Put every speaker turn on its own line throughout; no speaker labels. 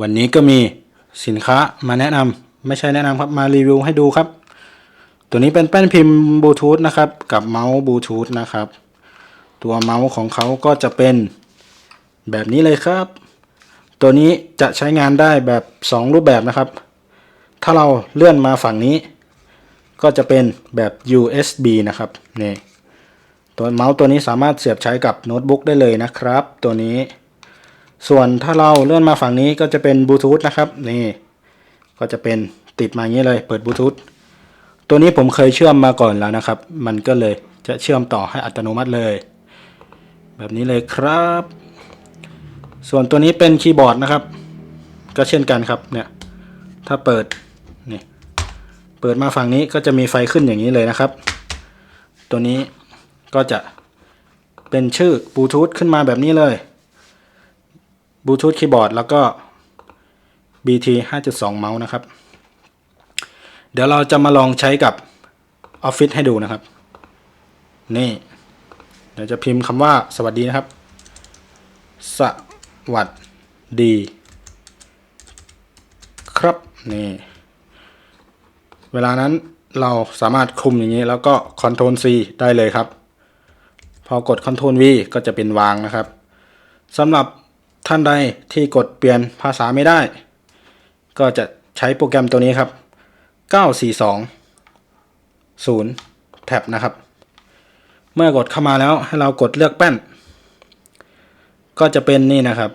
วันนี้ก็มีสินค้ามาแนะนำไม่ใช่แนะนำครับมารีวิวให้ดูครับ ตัวนี้เป็นแป้นพิมพ์บลูทูธนะครับ กับเมาส์บลูทูธนะครับ ตัวเมาส์ของเขาก็จะเป็นแบบนี้เลยครับ ตัวนี้จะใช้งานได้แบบ 2 รูปแบบนะครับ ถ้าเราเลื่อนมาฝั่งนี้ ก็จะเป็นแบบ USB นะครับนี่ตัวเมาส์ตัวนี้สามารถเสียบใช้กับโน้ตบุ๊กได้เลยนะครับ ตัวนี้ ส่วนถ้าเราเลื่อนมาฝั่งนี้ก็จะเป็นบลูทูธนะครับนี่ก็จะเป็นติดมาอย่างนี้เลยเปิดบลูทูธตัวนี้ผมเคยเชื่อมมาก่อนแล้วนะครับ มันก็เลยจะเชื่อมต่อให้อัตโนมัติเลย แบบนี้เลยครับ ส่วนตัวนี้เป็นคีย์บอร์ดนะครับ ก็เช่นกันครับเนี่ยถ้าเปิดนี่เปิดมาฝั่งนี้ก็จะมีไฟขึ้นอย่างนี้เลยนะครับ ตัวนี้ก็จะเป็นชื่อบลูทูธขึ้นมาแบบนี้เลย บลูทูธคีย์บอร์ดแล้วก็ BT 5.2 เมาส์นะครับ เดี๋ยวเราจะมาลองใช้กับ Office ให้ดูนะครับ นี่ เดี๋ยวจะพิมพ์คำว่าสวัสดีนะครับ สวัสดี ครับ นี่ เวลานั้นเราสามารถคุมอย่างนี้แล้วก็ Ctrl C ได้เลยครับ พอกด Ctrl V ก็จะเป็นวางนะครับสำหรับ ท่านใดที่กดเปลี่ยนภาษาไม่ได้ ก็จะใช้โปรแกรมตัวนี้ครับ 942 0 แท็บนะครับ เมื่อกดเข้ามาแล้วให้เรากดเลือกแป้น ก็จะเป็นนี่นะครับ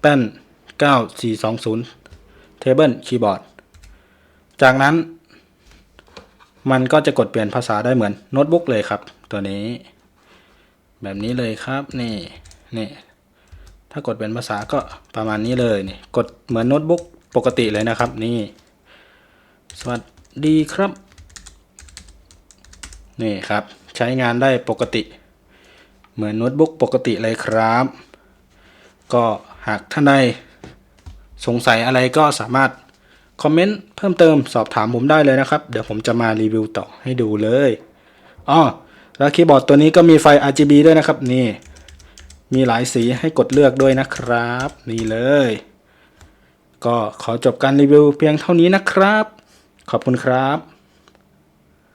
แป้น 9420 Table Keyboard จากนั้น มันก็จะกดเปลี่ยนภาษาได้เหมือนโน้ตบุ๊กเลยครับ ตัวนี้ แบบนี้เลยครับ นี่ นี่ ถ้ากดเป็นภาษาก็ประมาณนี้เลยนี่กดเหมือนโน้ตบุ๊กปกติเลยนะครับนี่ สวัสดีครับ นี่ครับ ใช้งานได้ปกติ เหมือนโน้ตบุ๊กปกติเลยครับ ก็หากท่านใดสงสัยอะไรก็สามารถคอมเมนต์เพิ่มเติมสอบถามผมได้เลยนะครับ เดี๋ยวผมจะมารีวิวต่อให้ดูเลยอ๋อแล้วคีย์บอร์ดตัวนี้ก็มีไฟ RGB ด้วยนะครับนี่ มีหลายสีให้กดเลือกด้วยนะครับ นี่เลย ก็ขอจบการรีวิวเพียงเท่านี้นะครับ ขอบคุณครับ